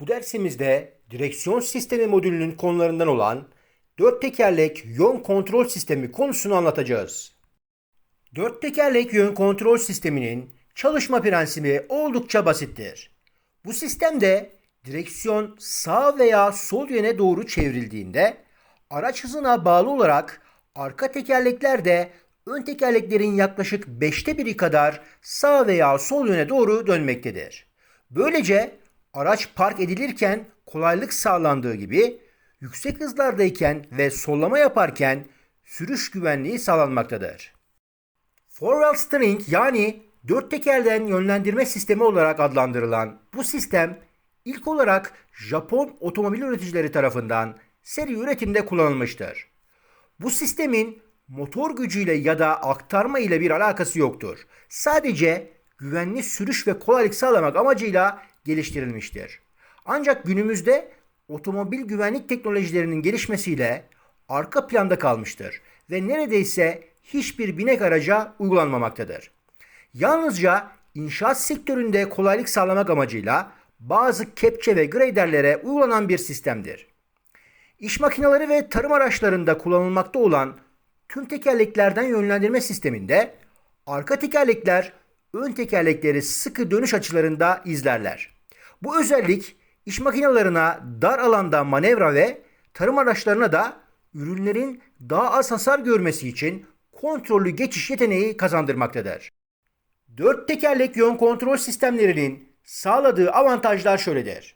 Bu dersimizde direksiyon sistemi modülünün konularından olan dört tekerlek yön kontrol sistemi konusunu anlatacağız. Dört tekerlek yön kontrol sisteminin çalışma prensibi oldukça basittir. Bu sistemde direksiyon sağ veya sol yöne doğru çevrildiğinde araç hızına bağlı olarak arka tekerlekler de ön tekerleklerin yaklaşık 5'te biri kadar sağ veya sol yöne doğru dönmektedir. Böylece araç park edilirken kolaylık sağlandığı gibi yüksek hızlardayken ve sollama yaparken sürüş güvenliği sağlanmaktadır. Four wheel steering yani dört tekerden yönlendirme sistemi olarak adlandırılan bu sistem ilk olarak Japon otomobil üreticileri tarafından seri üretimde kullanılmıştır. Bu sistemin motor gücüyle ya da aktarma ile bir alakası yoktur. Sadece güvenli sürüş ve kolaylık sağlamak amacıyla geliştirilmiştir. Ancak günümüzde otomobil güvenlik teknolojilerinin gelişmesiyle arka planda kalmıştır ve neredeyse hiçbir binek araca uygulanmamaktadır. Yalnızca inşaat sektöründe kolaylık sağlamak amacıyla bazı kepçe ve graderlere uygulanan bir sistemdir. İş makineleri ve tarım araçlarında kullanılmakta olan tüm tekerleklerden yönlendirme sisteminde arka tekerlekler ön tekerlekleri sıkı dönüş açılarında izlerler. Bu özellik iş makinelerine dar alanda manevra ve tarım araçlarına da ürünlerin daha az hasar görmesi için kontrollü geçiş yeteneği kazandırmaktadır. Dört tekerlek yön kontrol sistemlerinin sağladığı avantajlar şöyledir.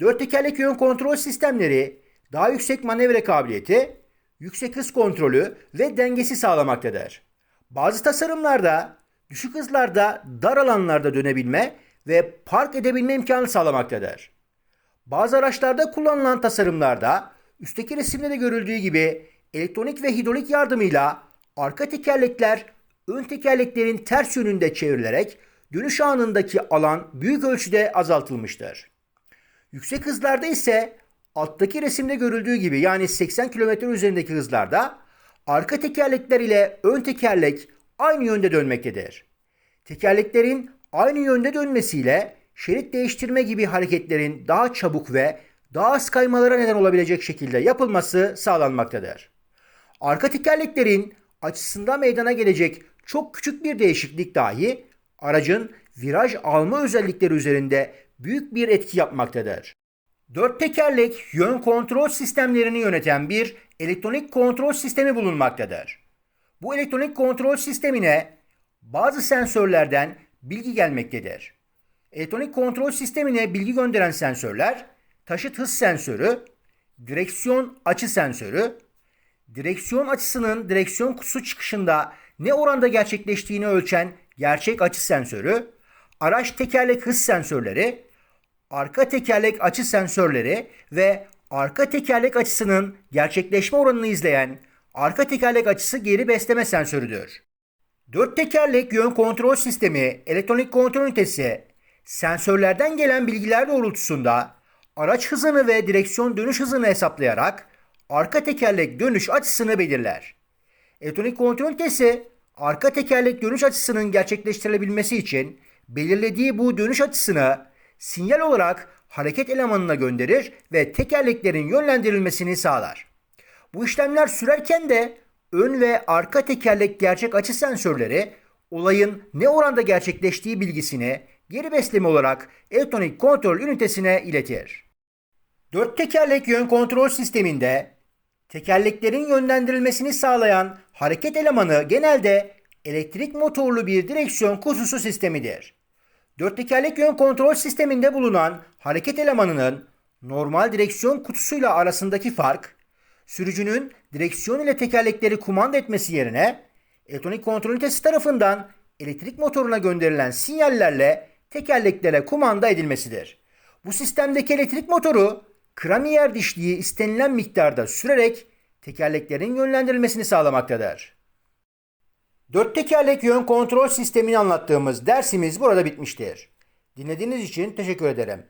Dört tekerlek yön kontrol sistemleri daha yüksek manevra kabiliyeti, yüksek hız kontrolü ve dengesi sağlamaktadır. Bazı tasarımlarda düşük hızlarda dar alanlarda dönebilme ve park edebilme imkanı sağlamaktadır. Bazı araçlarda kullanılan tasarımlarda üstteki resimde de görüldüğü gibi elektronik ve hidrolik yardımıyla arka tekerlekler ön tekerleklerin ters yönünde çevrilerek dönüş anındaki alan büyük ölçüde azaltılmıştır. Yüksek hızlarda ise alttaki resimde görüldüğü gibi yani 80 km üzerindeki hızlarda arka tekerlekler ile ön tekerlek aynı yönde dönmektedir. Tekerleklerin aynı yönde dönmesiyle şerit değiştirme gibi hareketlerin daha çabuk ve daha az kaymalara neden olabilecek şekilde yapılması sağlanmaktadır. Arka tekerleklerin açısında meydana gelecek çok küçük bir değişiklik dahi aracın viraj alma özellikleri üzerinde büyük bir etki yapmaktadır. Dört tekerlek yön kontrol sistemlerini yöneten bir elektronik kontrol sistemi bulunmaktadır. Bu elektronik kontrol sistemine bazı sensörlerden bilgi gelmektedir. Elektronik kontrol sistemine bilgi gönderen sensörler taşıt hız sensörü, direksiyon açı sensörü, direksiyon açısının direksiyon kutusu çıkışında ne oranda gerçekleştiğini ölçen gerçek açı sensörü, araç tekerlek hız sensörleri, arka tekerlek açı sensörleri ve arka tekerlek açısının gerçekleşme oranını izleyen arka tekerlek açısı geri besleme sensörüdür. Dört tekerlek yön kontrol sistemi elektronik kontrol ünitesi sensörlerden gelen bilgiler doğrultusunda araç hızını ve direksiyon dönüş hızını hesaplayarak arka tekerlek dönüş açısını belirler. Elektronik kontrol ünitesi arka tekerlek dönüş açısının gerçekleştirilebilmesi için belirlediği bu dönüş açısını sinyal olarak hareket elemanına gönderir ve tekerleklerin yönlendirilmesini sağlar. Bu işlemler sürerken de ön ve arka tekerlek gerçek açı sensörleri olayın ne oranda gerçekleştiği bilgisini geri besleme olarak elektronik kontrol ünitesine iletir. Dört tekerlek yön kontrol sisteminde tekerleklerin yönlendirilmesini sağlayan hareket elemanı genelde elektrik motorlu bir direksiyon kutusu sistemidir. Dört tekerlek yön kontrol sisteminde bulunan hareket elemanının normal direksiyon kutusuyla arasındaki fark, sürücünün direksiyon ile tekerlekleri kumanda etmesi yerine elektronik kontrol ünitesi tarafından elektrik motoruna gönderilen sinyallerle tekerleklere kumanda edilmesidir. Bu sistemdeki elektrik motoru kramiyer dişliği istenilen miktarda sürerek tekerleklerin yönlendirilmesini sağlamaktadır. Dört tekerlek yön kontrol sistemini anlattığımız dersimiz burada bitmiştir. Dinlediğiniz için teşekkür ederim.